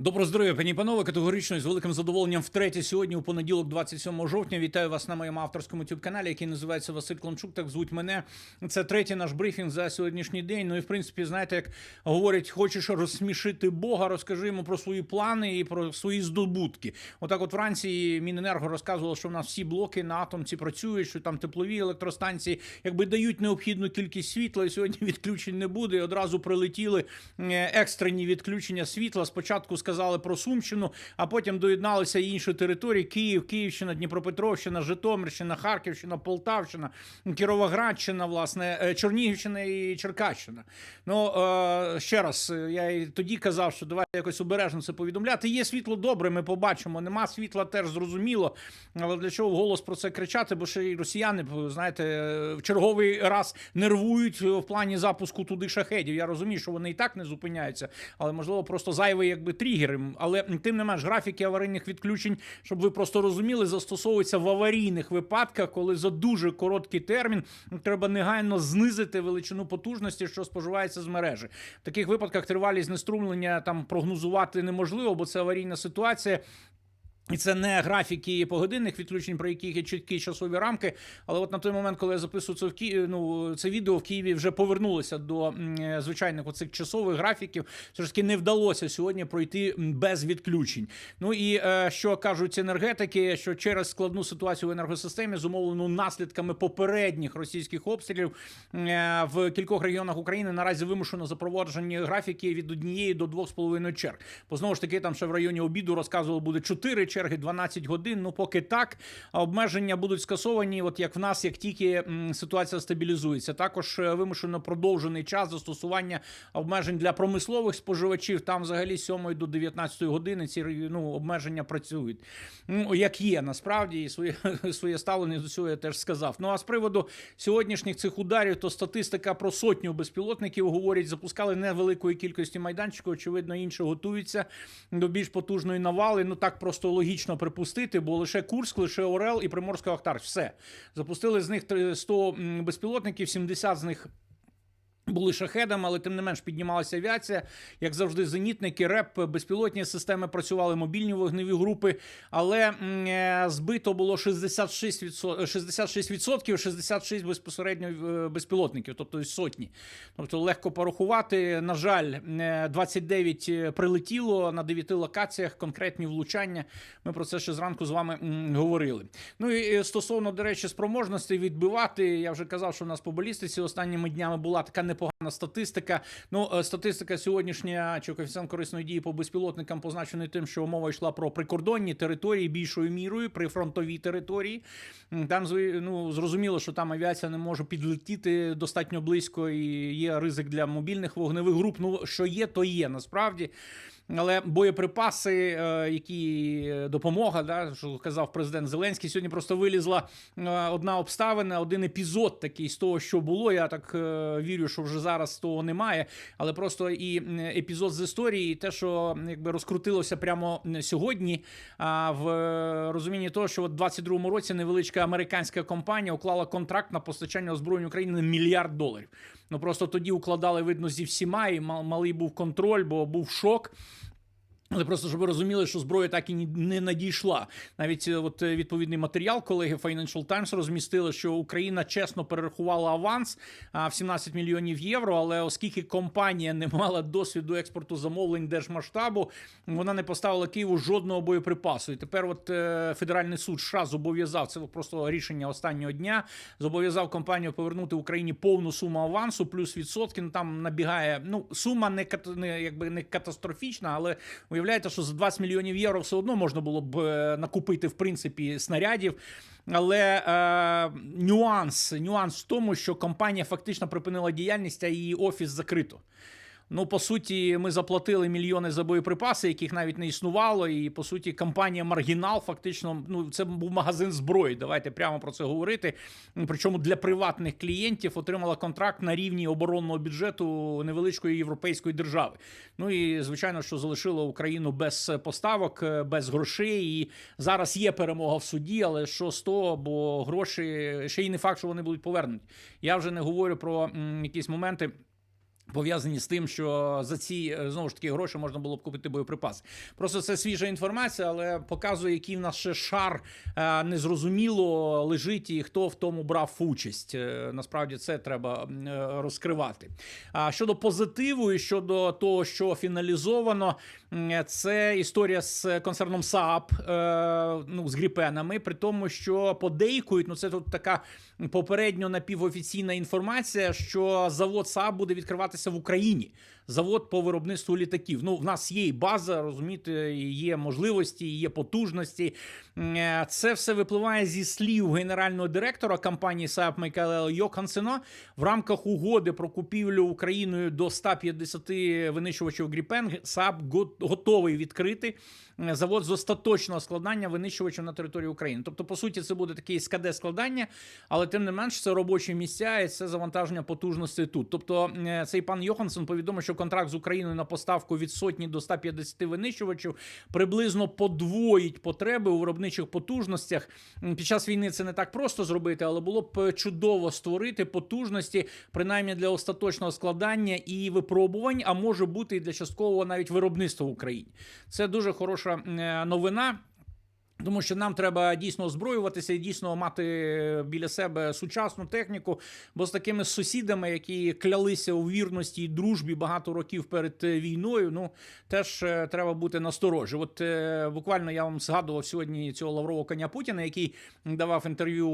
Добро здоров'я, пані панове. Категорично і з великим задоволенням втретє сьогодні, у понеділок, 27 жовтня. Вітаю вас на моєму авторському youtube каналі який називається Василь Клончук. Так звуть мене. Це третій наш брифінг за сьогоднішній день. Ну і в принципі, знаєте, як говорять, хочеш розсмішити Бога, розкажи йому про свої плани і про свої здобутки. Отак, от вранці Міненерго розказувало, що в нас всі блоки на атомці працюють, що там теплові електростанції якби дають необхідну кількість світла. І сьогодні відключень не буде. І одразу прилетіли е, екстрені відключення світла. Спочатку сказали про Сумщину, а потім доєдналися інші території: Київ, Київщина, Дніпропетровщина, Житомирщина, Харківщина, Полтавщина, Кіровоградщина, власне, е, Чернігівщина і Черкащина. Ну е, ще раз, е, я і тоді казав, що давайте якось обережно це повідомляти. Є світло добре, ми побачимо. Нема світла, теж зрозуміло. Але для чого вголос про це кричати? Бо ще й росіяни, знаєте, в черговий раз нервують в плані запуску туди шахедів. Я розумію, що вони і так не зупиняються, але можливо просто зайвий якби тригер. Але тим не менш, графіки аварійних відключень, щоб ви просто розуміли, застосовуються в аварійних випадках, коли за дуже короткий термін треба негайно знизити величину потужності, що споживається з мережі. В таких випадках тривалість неструмлення там прогнозувати неможливо, бо це аварійна ситуація. І це не графіки погодинних відключень, про яких є чіткі часові рамки. Але от на той момент, коли я записую це в Ки... ну, це відео в Києві вже повернулося до звичайних оцих часових графіків. Все ж таки не вдалося сьогодні пройти без відключень. Ну і е, що кажуть енергетики, що через складну ситуацію в енергосистемі, зумовлену наслідками попередніх російських обстрілів е, в кількох регіонах України наразі вимушено запроваджені графіки від однієї до двох з половиною черг. Бо знову ж таки, там ще в районі обіду розказували, буде чотири черги. Черги 12 годин. Ну поки так обмеження будуть скасовані. От як в нас, як тільки ситуація стабілізується, також е, вимушено продовжений час застосування обмежень для промислових споживачів. Там взагалі з 7 до 19 години ці ну, обмеження працюють. Ну як є насправді і своє своє ставлення до цього я теж сказав. Ну а з приводу сьогоднішніх цих ударів, то статистика про сотню безпілотників говорять, запускали невеликої кількості майданчиків. Очевидно, інші готуються до більш потужної навали. Ну так просто логічно логічно припустити, бо лише Курск, лише Орел і Приморський Ахтар. Все запустили з них 100 безпілотників, 70 з них. Були шахедами, але тим не менш піднімалася авіація. Як завжди, зенітники, реп, безпілотні системи працювали мобільні вогневі групи. Але е, збито було 66%, 66%, 66 безпосередньо е, безпілотників, тобто сотні. Тобто легко порахувати. На жаль, 29 прилетіло на 9 локаціях, конкретні влучання. Ми про це ще зранку з вами говорили. Ну і стосовно, до речі, спроможності відбивати, я вже казав, що в нас по балістиці останніми днями була така не непогана статистика. Ну, е, статистика сьогоднішня чи коефіцієнт корисної дії по безпілотникам позначений тим, що мова йшла про прикордонні території більшою мірою, прифронтові території. Там ну, зрозуміло, що там авіація не може підлетіти достатньо близько, і є ризик для мобільних вогневих груп. Ну, що є, то є насправді. Але боєприпаси, е, які допомога, да, що казав президент Зеленський, сьогодні просто вилізла е, одна обставина, один епізод такий з того, що було. Я так е, вірю, що вже зараз того немає. Але просто і епізод з історії, і те, що якби розкрутилося прямо сьогодні. А в розумінні того, що в 22-му році невеличка американська компанія уклала контракт на постачання озброєнь України на мільярд доларів. Ну просто тоді укладали видно зі всіма, і малий був контроль, бо був шок. Але просто щоб ви розуміли, що зброя так і не надійшла. Навіть от відповідний матеріал колеги Financial Times розмістили, що Україна чесно перерахувала аванс в 17 мільйонів євро. Але оскільки компанія не мала досвіду експорту замовлень держмасштабу, вона не поставила Києву жодного боєприпасу. І тепер, от е, федеральний суд США зобов'язав це просто рішення останнього дня. Зобов'язав компанію повернути Україні повну суму авансу, плюс відсотки. Ну там набігає. Ну сума не не якби не катастрофічна, але Уявляєте, що за 20 мільйонів євро все одно можна було б е, накупити в принципі снарядів. Але е, нюанс нюанс в тому, що компанія фактично припинила діяльність, а її офіс закрито. Ну, по суті, ми заплатили мільйони за боєприпаси, яких навіть не існувало. І по суті, компанія Маргінал фактично ну це був магазин зброї. Давайте прямо про це говорити. Причому для приватних клієнтів отримала контракт на рівні оборонного бюджету невеличкої європейської держави. Ну і звичайно, що залишило Україну без поставок, без грошей. І зараз є перемога в суді, але що з того, бо гроші ще й не факт, що вони будуть повернуті. Я вже не говорю про м, якісь моменти Пов'язані з тим, що за ці е, знову ж таки гроші можна було б купити боєприпаси. Просто це свіжа інформація, але показує, який в нас ще шар е, незрозуміло лежить і хто в тому брав участь. Е, Насправді це треба е, розкривати. А щодо позитиву і щодо того, що фіналізовано, це історія з концерном СААП, е, ну з гріпенами, при тому, що подейкують, ну це тут така попередньо напівофіційна інформація, що завод СААП буде відкриватися в Україні. Завод по виробництву літаків. Ну, в нас є і база, розумієте, є можливості, є потужності. Е, Це все випливає зі слів генерального директора компанії Saab Майкела Йохансена в рамках угоди про купівлю Україною до 150 винищувачів Гріпен. Saab готовий відкрити завод з остаточного складання винищувачів на території України. Тобто, по суті, це буде таке СКД складання, але тим не менш це робочі місця і це завантаження потужностей тут. Тобто, е, цей пан Йоханссон повідомив, що контракт з Україною на поставку від сотні до 150 винищувачів приблизно подвоїть потреби у виробничих потужностях. Під час війни це не так просто зробити, але було б чудово створити потужності, принаймні для остаточного складання і випробувань, а може бути і для часткового навіть виробництва в Україні. Це дуже хороша е, новина. Тому що нам треба дійсно озброюватися і дійсно мати біля себе сучасну техніку. Бо з такими сусідами, які клялися у вірності і дружбі багато років перед е, війною, ну теж е, треба бути насторожі. От е, буквально я вам згадував сьогодні цього Лаврового коня Путіна, який давав інтерв'ю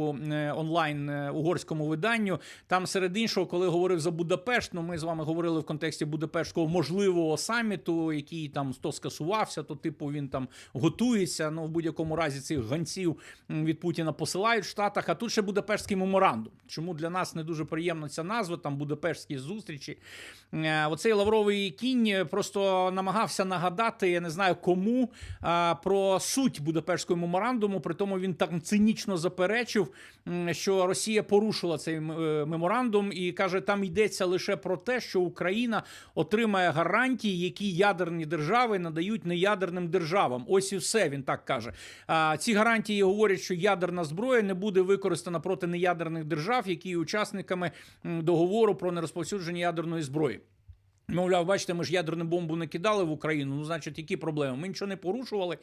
онлайн угорському виданню. Там серед іншого, коли говорив за Будапешт, ну ми з вами говорили в контексті Будапештського можливого саміту, який там то скасувався, то типу він там готується. Ну в будь-якому разі цих гонців від Путіна посилають в Штатах. А тут ще Будапештський меморандум. Чому для нас не дуже приємна ця назва? Там Будапештські зустрічі. Е, Оцей Лавровий кінь е, просто намагався нагадати, я не знаю кому, про суть Будапештського меморандуму. При тому він так цинічно заперечив, що Росія порушила цей е, меморандум і каже, там йдеться лише про те, що Україна отримає гарантії, які ядерні держави надають неядерним державам. Ось і все. Він так каже. Ці гарантії говорять, що ядерна зброя не буде використана проти неядерних держав, які є учасниками договору про нерозповсюдження ядерної зброї. Мовляв, бачите, ми ж ядерну бомбу не кидали в Україну. Ну, значить, які проблеми? Ми нічого не порушували.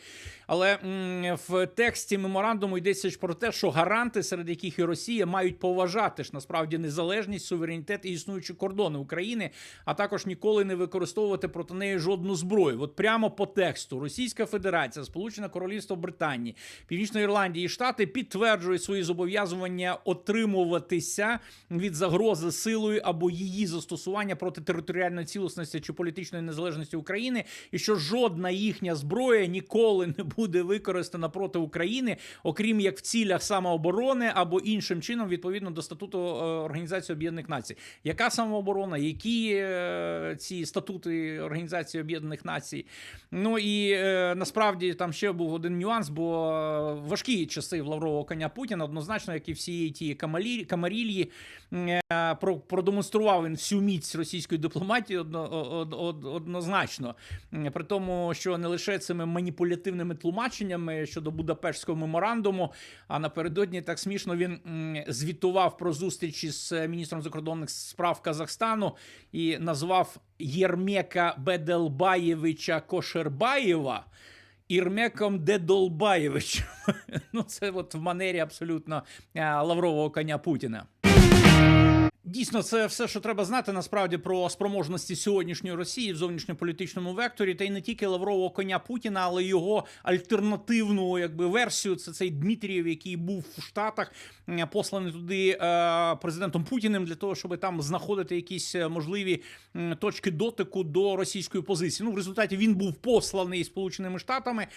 Але м, в тексті меморандуму йдеться ж про те, що гаранти, серед яких і Росія, мають поважати ж насправді незалежність, суверенітет і існуючі кордони України, а також ніколи не використовувати проти неї жодну зброю. От прямо по тексту Російська Федерація, Сполучене Королівство Британії, Північної Ірландії і Штати підтверджують свої зобов'язування отримуватися від загрози силою або її застосування проти територіальної цілісності чи політичної незалежності України, і що жодна їхня зброя ніколи не буде використана проти України, окрім як в цілях самооборони або іншим чином, відповідно до статуту е, Організації Об'єднаних Націй. Яка самооборона? Які е, ці статути Організації Об'єднаних Націй? Ну і е, насправді там ще був один нюанс, бо важкі часи в Лаврового коня Путіна, однозначно, як і всієї ті про- продемонстрував він всю міць російської дипломатії одно, од- од- однозначно. При тому, що не лише цими маніпулятивними тлумаченнями щодо Будапештського меморандуму, а напередодні так смішно він звітував про зустрічі з міністром закордонних справ Казахстану і назвав Єрмека Беделбаєвича Кошербаєва. Ірмеком Дедолбаєвичем. Ну, це от в манері абсолютно е, лаврового коня Путіна. Дійсно, це все, що треба знати насправді про спроможності сьогоднішньої Росії в зовнішньополітичному векторі, та й не тільки лаврового коня Путіна, але й його альтернативну якби версію. Це цей Дмитрієв, який був в Штатах, посланий туди е, президентом Путіним для того, щоб там знаходити якісь е, можливі точки дотику до російської позиції. Ну, в результаті він був посланий Сполученими Штатами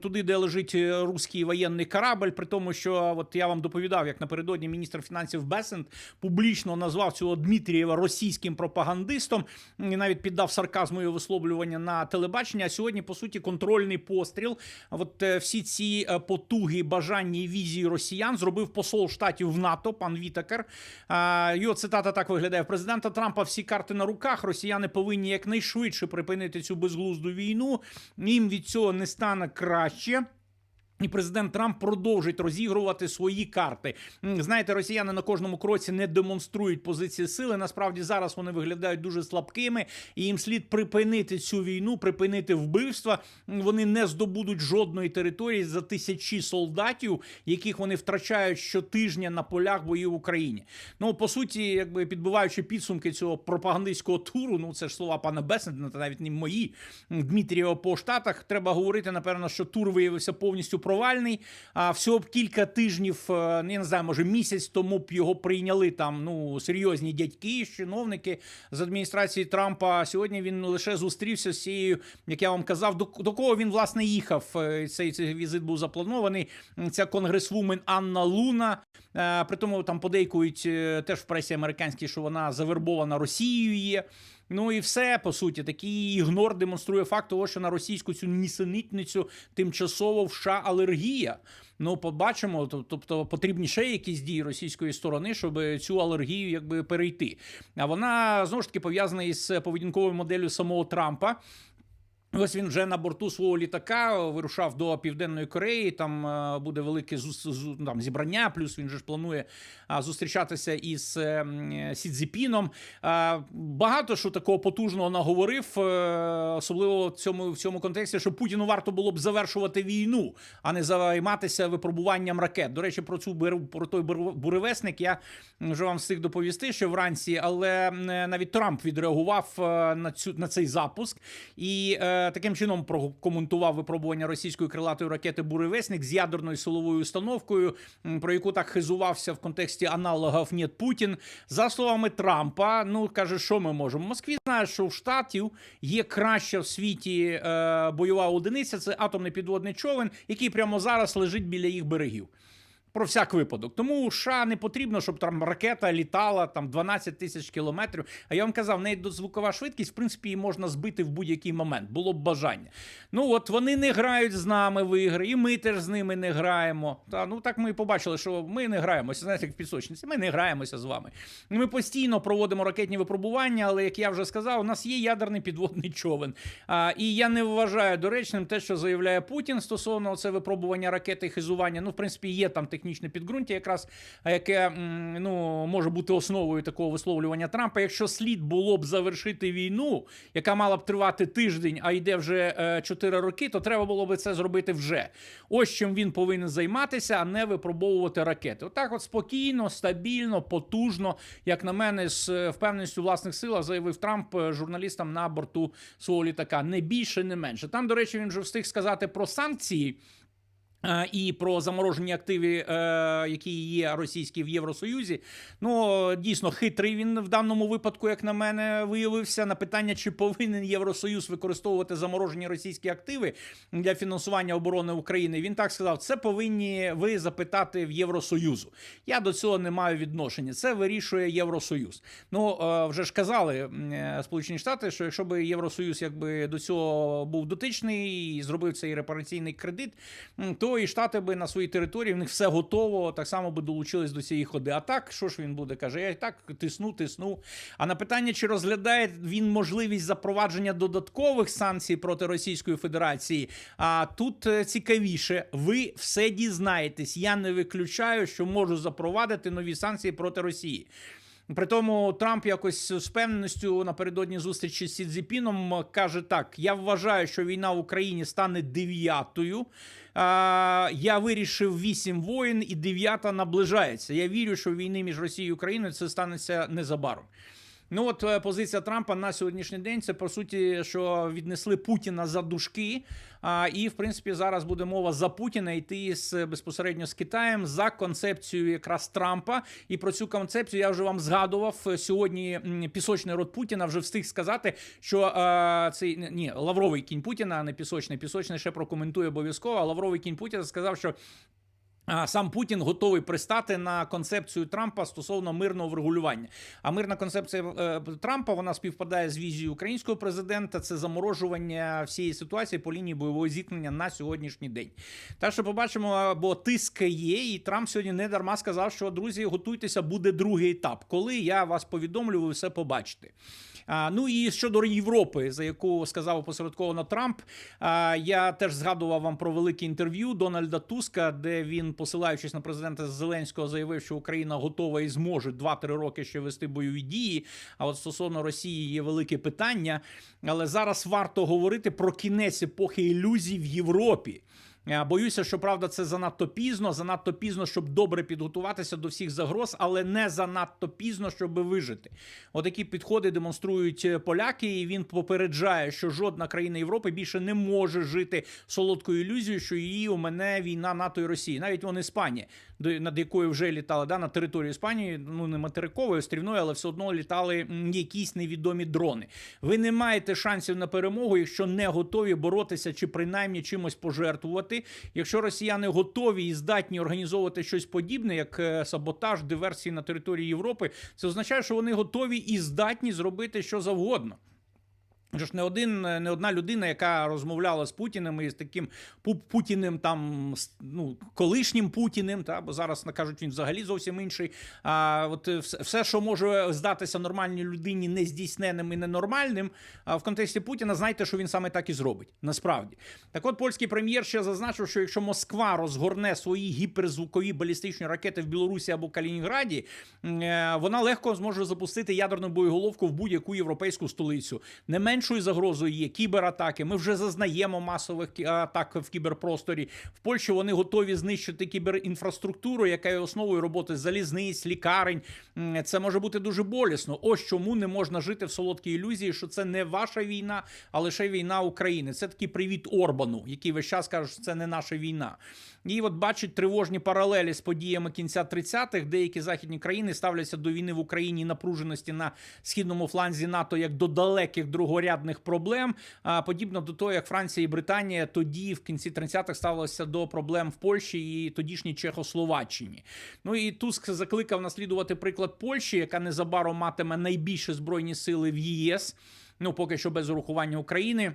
туди, де лежить е, руський воєнний корабль. При тому, що от я вам доповідав, як напередодні міністр фінансів Бесент публічно назвав цього Дмитрієва російським пропагандистом і навіть піддав сарказму його висловлювання на телебачення. А сьогодні, по суті, контрольний постріл. От е, всі ці е, потуги, бажання і візії росіян зробив посол штатів в НАТО, пан Вітакер. Його цитата так виглядає: в президента Трампа всі карти на руках. Росіяни повинні якнайшвидше припинити цю безглузду війну. Їм від цього не стане краще. І президент Трамп продовжить розігрувати свої карти. Знаєте, росіяни на кожному кроці не демонструють позиції сили. Насправді зараз вони виглядають дуже слабкими, і їм слід припинити цю війну, припинити вбивства. Вони не здобудуть жодної території за тисячі солдатів, яких вони втрачають щотижня на полях боїв в Україні. Ну по суті, якби підбиваючи підсумки цього пропагандистського туру, ну це ж слова пана Бесента, це навіть не мої м, Дмитрієва по штатах. Треба говорити, напевно, що тур виявився повністю провальний. А всього кілька тижнів, е, я не знаю, може місяць тому б його прийняли там ну серйозні дядьки, чиновники з адміністрації Трампа. Сьогодні він лише зустрівся з цією, як я вам казав, до, до кого він власне їхав. Е, Цей, цей візит був запланований. Ця конгресвумен Анна Луна. Е, При тому там подейкують теж в пресі американській, що вона завербована Росією є. Ну і все по суті, такий ігнор демонструє факт того, що на російську цю нісенітницю тимчасово в США алергія. Ну, побачимо, тобто потрібні ще якісь дії російської сторони, щоб цю алергію якби перейти. А вона знову ж таки пов'язана із поведінковою моделлю самого Трампа. Ось він вже на борту свого літака вирушав до Південної Кореї. Там е, буде велике там, зібрання. Плюс він же ж планує зустрічатися із е, м, е, Сі Цзіпіном. А, Багато що такого потужного наговорив, е, особливо в цьому в цьому контексті, що Путіну варто було б завершувати війну, а не займатися випробуванням ракет. До речі, про цю про той бур- буревесник я вже вам встиг доповісти ще вранці, але навіть Трамп відреагував е, на цю на цей запуск і е, таким чином прокоментував випробування російської крилатої ракети Буревесник з ядерною силовою установкою, про яку так хизувався в контексті аналогів «Нєт Путін. За словами Трампа, ну каже, що ми можемо. В Москві знає, що в штатів є краща в світі е, бойова одиниця. Це атомний підводний човен, який прямо зараз лежить біля їх берегів. Про всяк випадок. Тому США не потрібно, щоб там ракета літала там 12 тисяч кілометрів. А я вам казав, в неї дозвукова швидкість, в принципі, її можна збити в будь-який момент. Було б бажання. Ну от вони не грають з нами в ігри, і ми теж з ними не граємо. Та ну так ми і побачили, що ми не граємося. Знаєте, як в пісочниці. Ми не граємося з вами. Ми постійно проводимо ракетні випробування, але як я вже сказав, у нас є ядерний підводний човен. А, і я не вважаю доречним те, що заявляє Путін стосовно це випробування ракети хизування. Ну, в принципі, є там технічне підґрунтя, якраз яке ну може бути основою такого висловлювання Трампа. Якщо слід було б завершити війну, яка мала б тривати тиждень, а йде вже е, 4 роки, то треба було б це зробити вже. Ось чим він повинен займатися, а не випробовувати ракети. Отак, от спокійно, стабільно, потужно, як на мене, з е, впевненістю власних силах заявив Трамп е, журналістам на борту свого літака. Не більше, не менше. Там, до речі, він вже встиг сказати про санкції. Е, І про заморожені активи, е, які є російські в Євросоюзі. Ну дійсно хитрий він в даному випадку, як на мене, виявився на питання, чи повинен Євросоюз використовувати заморожені російські активи для фінансування оборони України. Він так сказав: це повинні ви запитати в Євросоюзу. Я до цього не маю відношення. Це вирішує Євросоюз. Ну е, вже ж казали Сполучені Штати, що якщо би Євросоюз якби до цього був дотичний і зробив цей репараційний кредит, м, то і Штати би на своїй території в них все готово, так само би долучились до цієї ходи. А так, що ж він буде? каже, я і так тисну, тисну. А на питання, чи розглядає він можливість запровадження додаткових санкцій проти Російської Федерації? А тут е, цікавіше, ви все дізнаєтесь. Я не виключаю, що можу запровадити нові санкції проти Росії. При тому Трамп якось з впевненістю напередодні зустрічі з Сі Цзіпіном каже так: я вважаю, що війна в Україні стане дев'ятою. А, я вирішив вісім воїн, і дев'ята наближається. Я вірю, що війни між Росією і Україною це станеться незабаром. Ну от е, позиція Трампа на сьогоднішній день це по суті, що віднесли Путіна за дужки. А, і в принципі зараз буде мова за Путіна йти з безпосередньо з Китаєм за концепцією якраз Трампа. І про цю концепцію я вже вам згадував сьогодні. Пісочний рот Путіна вже встиг сказати, що е, цей ні Лавровий кінь Путіна, а не пісочний. Пісочний ще прокоментує обов'язково. а Лавровий кінь Путіна сказав, що а Сам Путін готовий пристати на концепцію Трампа стосовно мирного врегулювання. А мирна концепція е, Трампа вона співпадає з візією українського президента. Це заморожування всієї ситуації по лінії бойового зіткнення на сьогоднішній день. Так що побачимо, бо тиск є, і Трамп сьогодні не дарма сказав, що друзі, готуйтеся, буде другий етап. Коли я вас повідомлю, ви все побачите. А, ну і щодо Європи, за яку сказав опосередковано Трамп, а, я теж згадував вам про велике інтерв'ю Дональда Туска, де посилаючись на президента Зеленського, заявив, що Україна готова і зможе 2-3 роки ще вести бойові дії. А от стосовно Росії є велике питання. Але зараз варто говорити про кінець епохи ілюзій в Європі. Е, Боюся, що правда це занадто пізно, занадто пізно, щоб добре підготуватися до всіх загроз, але не занадто пізно, щоб вижити. Отакі підходи демонструють е, поляки, і він попереджає, що жодна країна Європи більше не може жити солодкою ілюзією, що її у мене війна НАТО і Росії. Навіть вон Іспанія, над якою вже літали да, на територію Іспанії, ну не материковою, острівною, але все одно літали якісь невідомі дрони. Ви не маєте шансів на перемогу, якщо не готові боротися чи принаймні чимось пожертвувати. Якщо росіяни готові і здатні організовувати щось подібне, як е, саботаж, диверсії на території Європи, це означає, що вони готові і здатні зробити що завгодно. Же ж не один, не одна людина, яка розмовляла з Путіним і з таким Путіним, там ну колишнім Путіним, та бо зараз кажуть, він взагалі зовсім інший. А от е, все, що може здатися нормальній людині нездійсненним і ненормальним, а в контексті Путіна, знайте, що він саме так і зробить. Насправді, так от польський прем'єр ще зазначив, що якщо Москва розгорне свої гіперзвукові балістичні ракети в Білорусі або Калінінграді, е, вона легко зможе запустити ядерну боєголовку в будь-яку європейську столицю. Не меншою загрозою є кібератаки. Ми вже зазнаємо масових атак в кіберпросторі. В Польщі вони готові знищити кіберінфраструктуру, яка є основою роботи залізниць, лікарень. Це може бути дуже болісно. Ось чому не можна жити в солодкій ілюзії, що це не ваша війна, а лише війна України. Це такий привіт Орбану, який весь час каже, що це не наша війна. І от бачить тривожні паралелі з подіями кінця 30-х. Деякі західні країни ставляться до війни в Україні напруженості на східному фланзі НАТО як до далеких другорядних проблем. А подібно до того, як Франція і Британія тоді в кінці 30-х ставилися до проблем в Польщі і тодішній Чехословаччині. Ну і Туск закликав наслідувати приклад Польщі, яка незабаром матиме найбільші збройні сили в ЄС. Ну поки що без урахування України.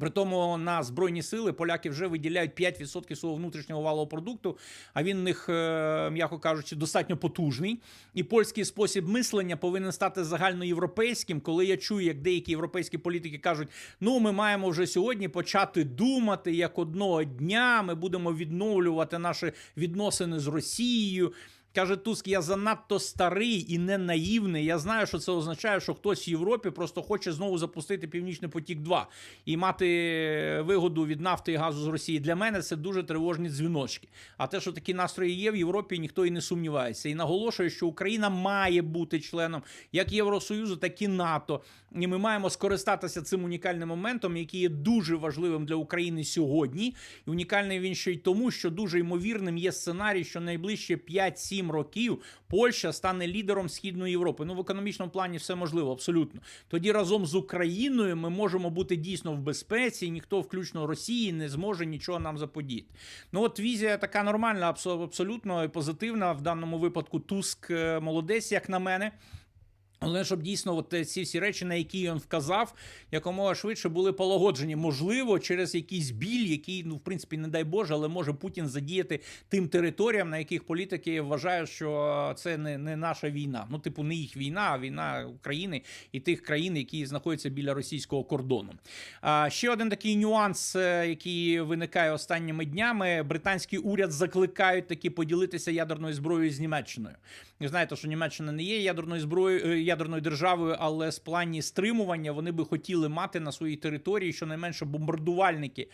При тому на збройні сили поляки вже виділяють 5% свого внутрішнього валового продукту, а він в них, е, м'яко кажучи, достатньо потужний. І польський спосіб мислення повинен стати загальноєвропейським. Коли я чую, як деякі європейські політики кажуть: ну ми маємо вже сьогодні почати думати, як одного дня ми будемо відновлювати наші відносини з Росією. Каже Туск, я занадто старий і не наївний. Я знаю, що це означає, що хтось в Європі просто хоче знову запустити Північний потік 2 і мати вигоду від нафти і газу з Росії. Для мене це дуже тривожні дзвіночки. А те, що такі настрої є в Європі, ніхто і не сумнівається. І наголошує, що Україна має бути членом як Євросоюзу, так і НАТО. І ми маємо скористатися цим унікальним моментом, який є дуже важливим для України сьогодні. І унікальний він ще й тому, що дуже ймовірним є сценарій, що найближче 5-7 років Польща стане лідером Східної Європи. Ну в економічному плані все можливо, абсолютно. Тоді разом з Україною ми можемо бути дійсно в безпеці, і ніхто, включно Росії, не зможе нічого нам заподіяти. Ну от візія така нормальна, абсо- абсолютно і позитивна. В даному випадку Туск е, молодець, як на мене. Але щоб дійсно от е, ці всі речі, на які він вказав, якомога швидше були полагоджені, можливо, через якийсь біль, який, ну в принципі, не дай Боже, але може Путін задіяти тим територіям, на яких політики вважають, що це не, не наша війна. Ну, типу, не їх війна, а війна України і тих країн, які знаходяться біля російського кордону. А ще один такий нюанс, е, який виникає останніми днями: британський уряд закликають таки поділитися ядерною зброєю з Німеччиною. Знаєте, що Німеччина не є ядерною зброєю е, ядерною державою, але з плані стримування вони би хотіли мати на своїй території щонайменше бомбардувальники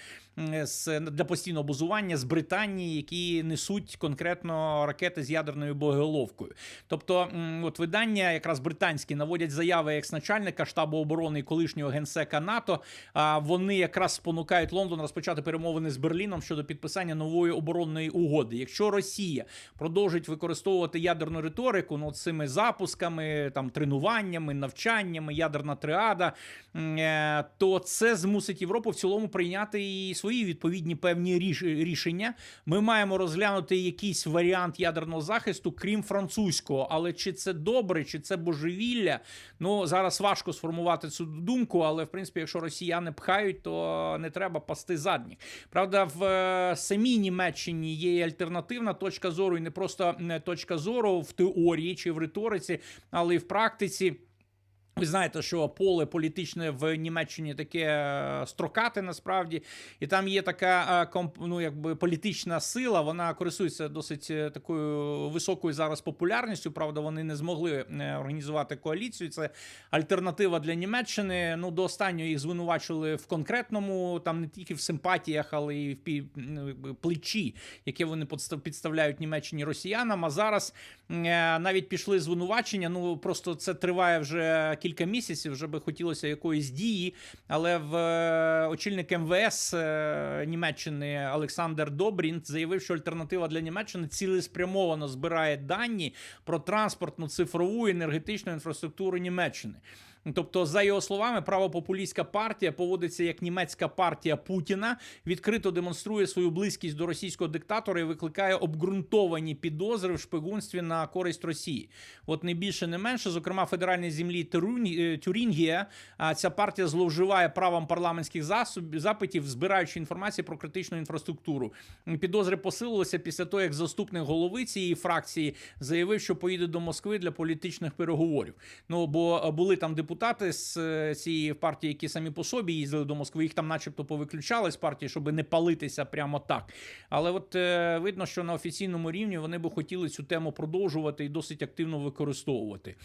з для постійного базування з Британії, які несуть конкретно ракети з ядерною боєголовкою. Тобто, от видання, якраз британські, наводять заяви екс-начальника штабу оборони колишнього генсека НАТО. А вони якраз спонукають Лондон розпочати перемовини з Берліном щодо підписання нової оборонної угоди. Якщо Росія продовжить використовувати ядерну риторику, ну цими запусками, там тренуваннями, навчаннями, ядерна триада, е, то це змусить Європу в цілому прийняти і свої відповідні певні рішення. Ми маємо розглянути якийсь варіант ядерного захисту, крім французького. Але чи це добре, чи це божевілля? Ну зараз важко сформувати цю думку, але в принципі, якщо росіяни пхають, то не треба пасти задні. Правда, в е, самій Німеччині є альтернативна точка зору, і не просто точка зору в теорії чи в риториці, але і в практиці. Ви знаєте, що поле політичне в Німеччині таке е, строкате насправді, і там є така е, ну, якби політична сила. Вона користується досить е, такою високою зараз популярністю. Правда, вони не змогли організувати коаліцію. Це альтернатива для Німеччини. Ну до останнього їх звинувачили в конкретному, там не тільки в симпатіях, але й в ну, плечі, яке вони підставляють Німеччині росіянам. А зараз навіть пішли звинувачення. Ну просто це триває вже кілька місяців. Вже би хотілося якоїсь дії. Але в е, очільник МВС е, Німеччини Олександр Добрінт заявив, що альтернатива для Німеччини цілеспрямовано збирає дані про транспортну цифрову енергетичну інфраструктуру Німеччини. Тобто, за його словами, правопопулістська партія поводиться як німецька партія Путіна, відкрито демонструє свою близькість до російського диктатора і викликає обґрунтовані підозри в шпигунстві на користь Росії. От не більше, не менше. Зокрема, федеральній землі е, Тюрінгія. Ця партія зловживає правом парламентських засоб- запитів, збираючи інформацію про критичну інфраструктуру. Підозри посилилися після того, як заступник голови цієї фракції заявив, що поїде до Москви для політичних переговорів. Ну бо е, були там депутати з е, цієї партії, які самі по собі їздили до Москви. Їх там, начебто, повиключали з партії, щоб не палитися прямо так. Але от е, видно, що на офіційному рівні вони би хотіли цю тему продовжувати і досить активно використовувати.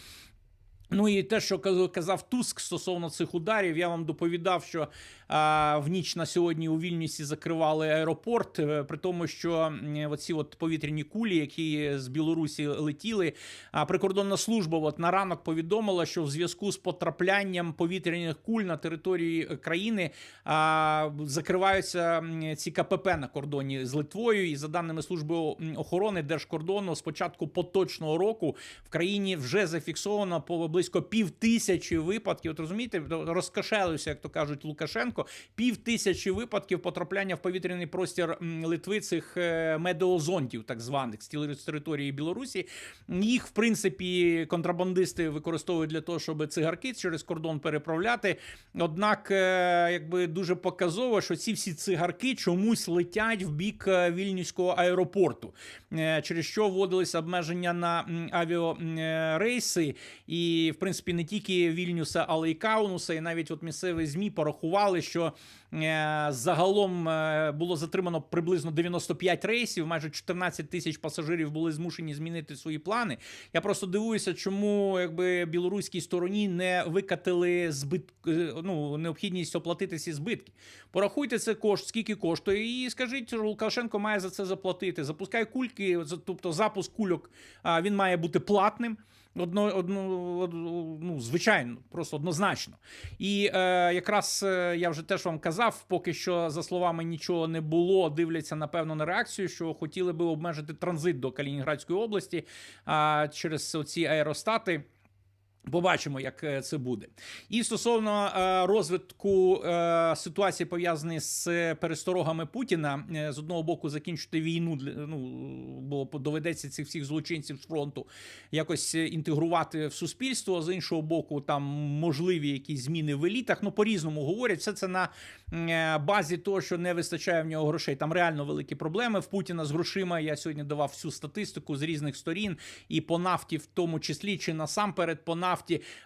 Ну і те, що казав Туск стосовно цих ударів, я вам доповідав, що а, в ніч на сьогодні у Вільнюсі закривали аеропорт, е, при тому, що оці от повітряні кулі, які з Білорусі летіли, а прикордонна служба от на ранок повідомила, що в зв'язку з потраплянням повітряних куль на території країни а, закриваються ці КПП на кордоні з Литвою. І за даними служби охорони Держкордону, з початку поточного року в країні вже зафіксовано по близько пів тисячі випадків. От розумієте, розкошелився, як то кажуть, Лукашенко. Пів тисячі випадків потрапляння в повітряний простір Литви цих е, медеозонтів, так званих з території Білорусі. Їх, в принципі, контрабандисти використовують для того, щоб цигарки через кордон переправляти. Однак, е, якби дуже показово, що ці всі цигарки чомусь летять в бік е, вільнюського аеропорту, через що вводилися обмеження на авіарейси. І, в принципі, не тільки Вільнюса, але й Каунуса, і навіть от місцеві ЗМІ порахували, що е, загалом е, було затримано приблизно 95 рейсів, майже 14 тисяч пасажирів були змушені змінити свої плани. Я просто дивуюся, чому якби білоруській стороні не викатили збит, е, ну, необхідність оплатити ці збитки. Порахуйте це кошт, скільки коштує, і скажіть, Лукашенко має за це заплатити. Запускай кульки, тобто запуск кульок він має бути платним. Одно, одно, од- ну, звичайно, просто однозначно. І е, якраз е, я вже теж вам казав, поки що, за словами, нічого не було. Дивляться, напевно, на реакцію, що хотіли би обмежити транзит до Калінінградської області а, через ці аеростати. Побачимо, як е, це буде. І стосовно е, розвитку е, ситуації, пов'язаної з пересторогами Путіна, з одного боку, закінчити війну ну бо доведеться цих всіх злочинців з фронту якось інтегрувати в суспільство. З іншого боку, там можливі якісь зміни в елітах. Ну по різному говорять. Все це на базі того, що не вистачає в нього грошей. Там реально великі проблеми в Путіна з грошима. Я сьогодні давав всю статистику з різних сторін, і по нафті, в тому числі, чи насамперед по нафті,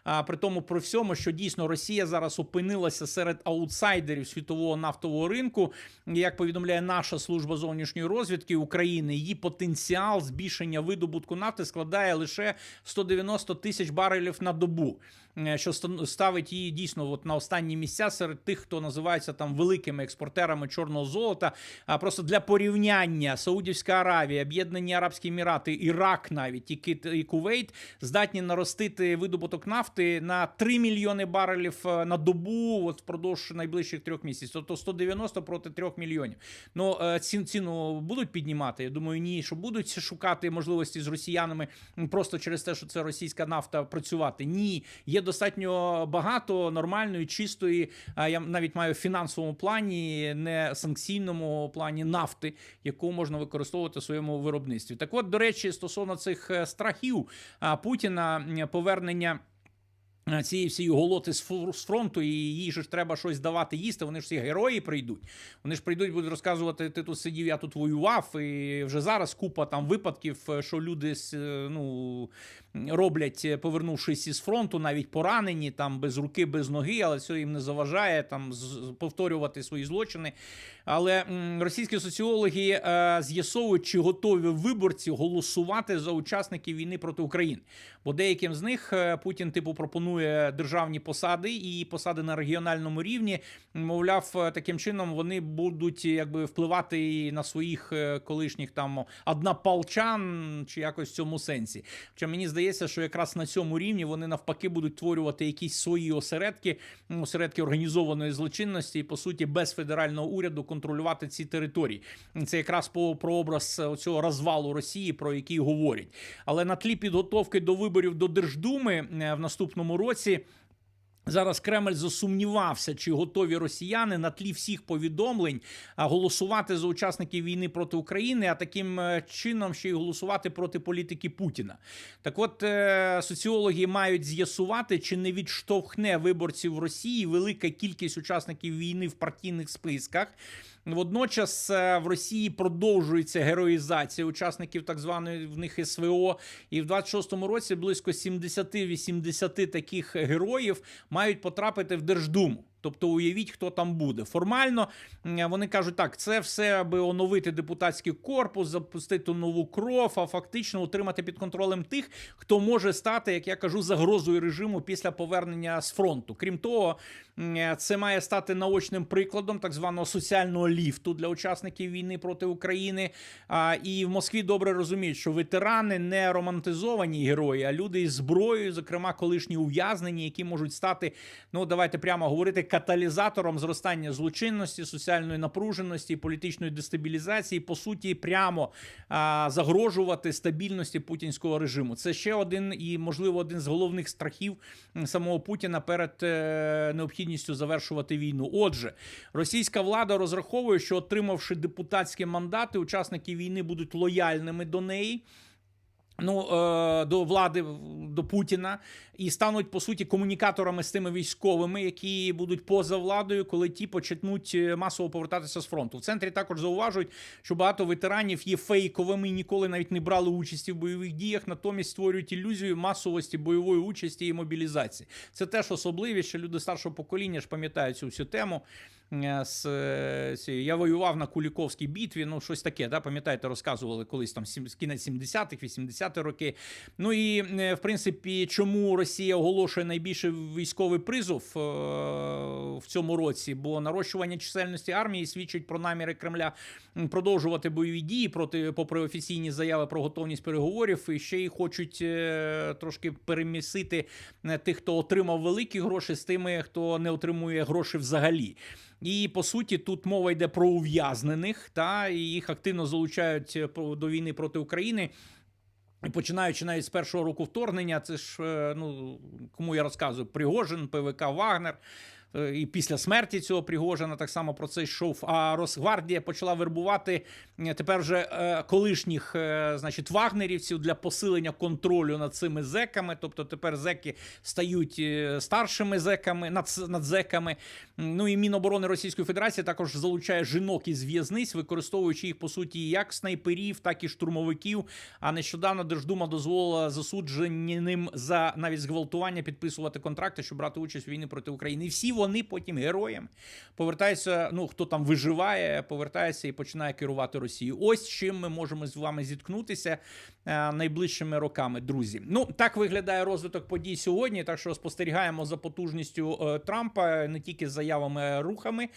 а при тому про всьому, що дійсно Росія зараз опинилася серед аутсайдерів світового нафтового ринку. Як повідомляє наша служба зовнішньої розвідки України, її потенціал збільшення видобутку нафти складає лише 190 тисяч барелів на добу. е, Що ставить її дійсно от на останні місця серед тих, хто називається там великими експортерами чорного золота. А просто для порівняння Саудівська Аравія, Об'єднані Арабські Емірати, Ірак, навіть і Кувейт здатні наростити видобуток нафти на 3 мільйони барелів е, на добу от впродовж найближчих трьох місяців. Тобто 190 проти 3 мільйонів. Ну е, ці ціну будуть піднімати. Я думаю, ні, що будуть шукати можливості з росіянами просто через те, що це російська нафта працювати. Ні, є достатньо багато нормальної, чистої. Я навіть маю в фінансовому плані, не санкційному плані нафти, яку можна використовувати в своєму виробництві. Так, от, до речі, стосовно цих е, страхів Путіна повернення. Е, Цієї всієї голоти з фронту, і їй ж треба щось давати їсти. Вони ж всі герої прийдуть. Вони ж прийдуть, будуть розказувати: ти тут сидів, я тут воював. І вже зараз купа там випадків, е, що люди е, ну, роблять, е, повернувшись із фронту, навіть поранені, там без руки, без ноги, але це їм не заважає там повторювати свої злочини. Але російські соціологи е, з'ясовують, чи готові виборці голосувати за учасників війни проти України. Бо деяким з них е, Путін типу пропонує державні посади і посади на регіональному рівні. Мовляв, таким чином вони будуть якби впливати на своїх колишніх там однополчан чи якось в цьому сенсі. Хоча мені здається, що якраз на цьому рівні вони навпаки будуть творювати якісь свої осередки, осередки організованої злочинності, і по суті без федерального уряду контролювати ці території. Це якраз по про образ цього розвалу Росії, про який говорять. Але на тлі підготовки до виборів до Держдуми е, в наступному році. Зараз Кремль засумнівався, чи готові росіяни на тлі всіх повідомлень голосувати за учасників війни проти України, а таким е, чином ще й голосувати проти політики Путіна. Так, от е, соціологи мають з'ясувати, чи не відштовхне виборців Росії велика кількість учасників війни в партійних списках. Водночас е, в Росії продовжується героїзація учасників так званої в них СВО, і в 26-му році близько 70-80 таких героїв мають потрапити в Держдуму. Тобто уявіть, хто там буде. Формально вони кажуть, так, це все аби оновити депутатський корпус, запустити нову кров, а фактично утримати під контролем тих, хто може стати, як я кажу, загрозою режиму після повернення з фронту. Крім того, це має стати наочним прикладом так званого соціального ліфту для учасників війни проти України. І в Москві добре розуміють, що ветерани не романтизовані герої, а люди із зброєю, зокрема колишні ув'язнені, які можуть стати, ну давайте прямо говорити, каталізатором зростання злочинності, соціальної напруженості, політичної дестабілізації, по суті, прямо а, загрожувати стабільності путінського режиму. Це ще один і, можливо, один з головних страхів самого Путіна перед е, необхідністю завершувати війну. Отже, російська влада розраховує, що отримавши депутатські мандати, учасники війни будуть лояльними до неї. Ну, е, до влади до Путіна і стануть по суті комунікаторами з тими військовими, які будуть поза владою, коли ті почнуть е, масово повертатися з фронту. В центрі також зауважують, що багато ветеранів є фейковими і ніколи навіть не брали участі в бойових діях, натомість створюють ілюзію масовості бойової участі і мобілізації. Це теж особливість, що люди старшого покоління ж пам'ятають цю всю тему. Е, З, е, я воював на Куліковській битві, ну щось таке, да, пам'ятаєте, розказували колись там кінець 70-х, 80-х роки. Ну і е, в принципі, чому Росія оголошує найбільший військовий призов е, в цьому році? Бо нарощування чисельності армії свідчить про наміри Кремля продовжувати бойові дії проти, попри офіційні заяви про готовність переговорів, і ще й хочуть е, трошки перемісити тих, хто отримав великі гроші, з тими, хто не отримує гроші взагалі. І по суті, тут мова йде про ув'язнених, та і їх активно залучають до війни проти України. І починаючи навіть з першого року вторгнення, це ж е, ну кому я розказую, Пригожин, ПВК Вагнер. Е, І після смерті цього Пригожина так само про це йшов. А Росгвардія почала вербувати тепер вже е, колишніх, е, значить, вагнерівців для посилення контролю над цими зеками. Тобто тепер зеки стають старшими зеками, над, над зеками. Ну і Міноборони Російської Федерації також залучає жінок із в'язниць, використовуючи їх по суті як снайперів, так і штурмовиків. А нещодавно Держдума дозволила засудженим за навіть зґвалтування підписувати контракти, щоб брати участь у війні проти України. Всі вони потім героям повертаються. Ну хто там виживає, повертається і починає керувати Росією. Ось чим ми можемо з вами зіткнутися е, найближчими роками, друзі. Ну так виглядає розвиток подій сьогодні. Так що спостерігаємо за потужністю е, Трампа не тільки з заявами, рухами.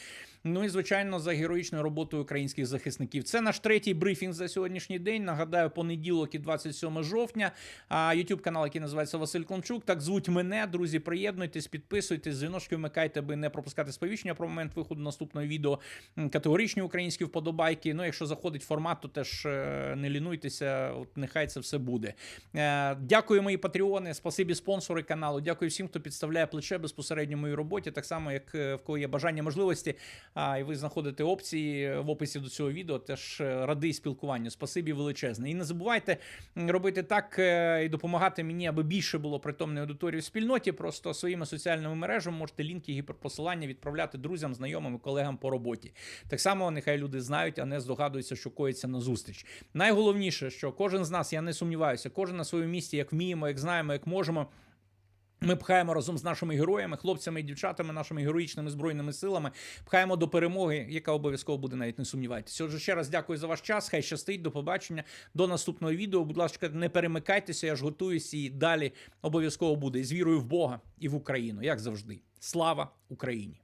Ну і звичайно за героїчною роботою українських захисників. Це наш третій брифінг за сьогоднішній день. Нагадаю, понеділок і 27 жовтня. А YouTube канал, який називається Василь Клончук. Так звуть мене. Друзі, приєднуйтесь, підписуйтесь, дзвіночки вмикайте, аби не пропускати сповіщення про момент виходу наступного відео. М, Категоричні українські вподобайки. Ну, якщо заходить формат, то теж е, не лінуйтеся. От нехай це все буде. Е, Дякую, мої патреони. Спасибі спонсори каналу. Дякую всім, хто підставляє плече безпосередньо в моїй роботі. Так само, як е, в кого є бажання можливості. А і ви знаходите опції в описі до цього відео. Теж е, радий спілкуванню. Спасибі величезне. І не забувайте робити так е, і допомагати мені, аби більше було притомної аудиторії в спільноті. Просто своїми соціальними мережами можете лінки, гіперпосилання відправляти друзям, знайомим, колегам по роботі. Так само нехай люди знають, а не здогадуються, що коїться на зустріч. Найголовніше, що кожен з нас, я не сумніваюся, кожен на своєму місці, як вміємо, як знаємо, як можемо. Ми пхаємо разом з нашими героями, хлопцями і дівчатами, нашими героїчними збройними силами, пхаємо до перемоги, яка обов'язково буде, навіть не сумнівайтеся. Отже, ще раз дякую за ваш час. Хай щастить, до побачення, до наступного відео. Будь ласка, не перемикайтеся, я ж готуюсь і далі обов'язково буде з вірою в Бога і в Україну, як завжди. Слава Україні!